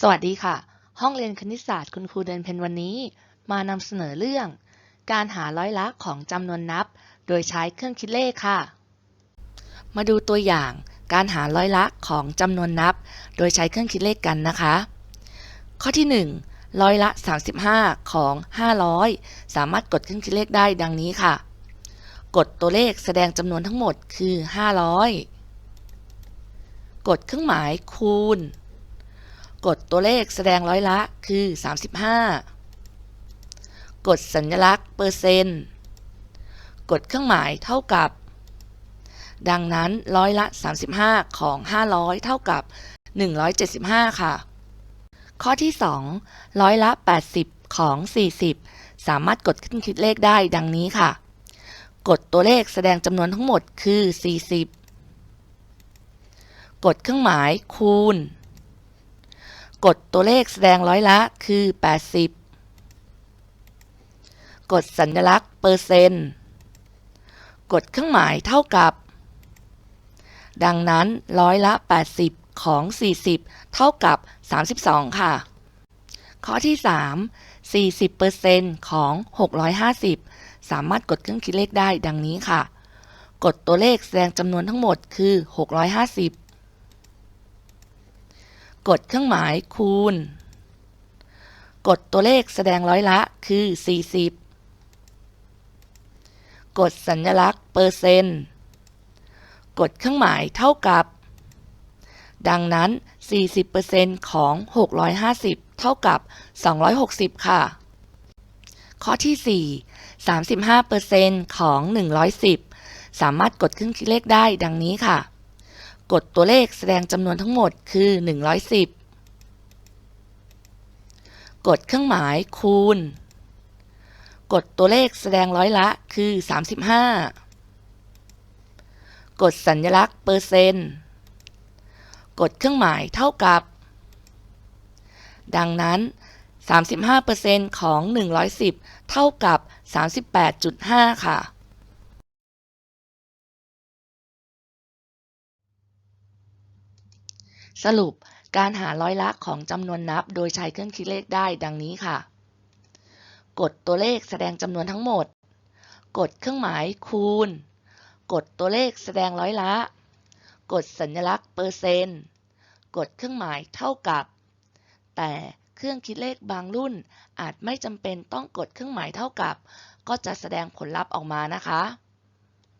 สวัสดีค่ะ ห้องเรียนคณิตศาสตร์คุณครูเดินเพนวันนี้ มานำเสนอเรื่อง การหาร้อยละของจำนวนนับ โดยใช้เครื่องคิดเลขค่ะ มาดูตัวอย่างการหาร้อยละของจำนวนนับ โดยใช้เครื่องคิดเลขกันนะคะ ข้อที่ 1 ร้อยละ 35 ของ 500 สามารถกดเครื่องคิดเลขได้ดังนี้ค่ะ กดตัวเลขแสดงจำนวนทั้งหมดคือ 500 กดเครื่องหมายคูณ กดตัวเลขแสดงร้อยละคือ 35 กดสัญลักษณ์เปอร์เซนต์กดเครื่องหมายเท่ากับ ดังนั้นร้อยละ 35 ของ 500 เท่ากับ 175 ค่ะ ข้อที่ 2 ร้อยละ 80 ของ 40 สามารถกดขึ้นคิดเลขได้ดังนี้ค่ะ กดตัวเลขแสดงจำนวนทั้งหมดคือ 40 กดเครื่องหมายคูณ กดตัวเลขแสดงร้อยละคือ 80 กดสัญลักษณ์เปอร์เซนต์ กดเครื่องหมายเท่ากับ ดังนั้นร้อยละ 80 ของ 40 เท่ากับ 32 ค่ะ ข้อที่ 3 40%ของ 650 สามารถกดเครื่องคิดเลขได้ดังนี้ค่ะ กดตัวเลขแสดงจำนวนทั้งหมดคือ 650 กดเครื่องหมายคูณ กดตัวเลขแสดงร้อยละคือ 40 กดสัญลักษณ์เปอร์เซนต์ กดเครื่องหมายเท่ากับ ดังนั้น 40%ของ 650 เท่ากับ 260 ค่ะ ข้อที่ 4 35%ของ 110 สามารถกดเครื่องคิดเลขได้ดังนี้ค่ะ กดตัวเลขแสดงจำนวนทั้งหมดคือ 110 กดเครื่องหมายคูณ กดตัวเลขแสดงร้อยละคือ 35 กดสัญลักษณ์เปอร์เซนต์กดเครื่องหมายเท่ากับ ดังนั้น 35%ของ 110 เท่ากับ 38.5 ค่ะ สรุปการหาร้อยละของจำนวนนับ โดยใช้เครื่องคิดเลขได้ดังนี้ค่ะ กดตัวเลขแสดงจำนวนทั้งหมด กดเครื่องหมายคูณ กดตัวเลขแสดงร้อยละ กดสัญลักษณ์เปอร์เซนต์ กดเครื่องหมายเท่ากับ แต่เครื่องคิดเลขบางรุ่นอาจไม่จำเป็นต้องกดเครื่องหมายเท่ากับ ก็จะแสดงผลลัพธ์ออกมานะคะ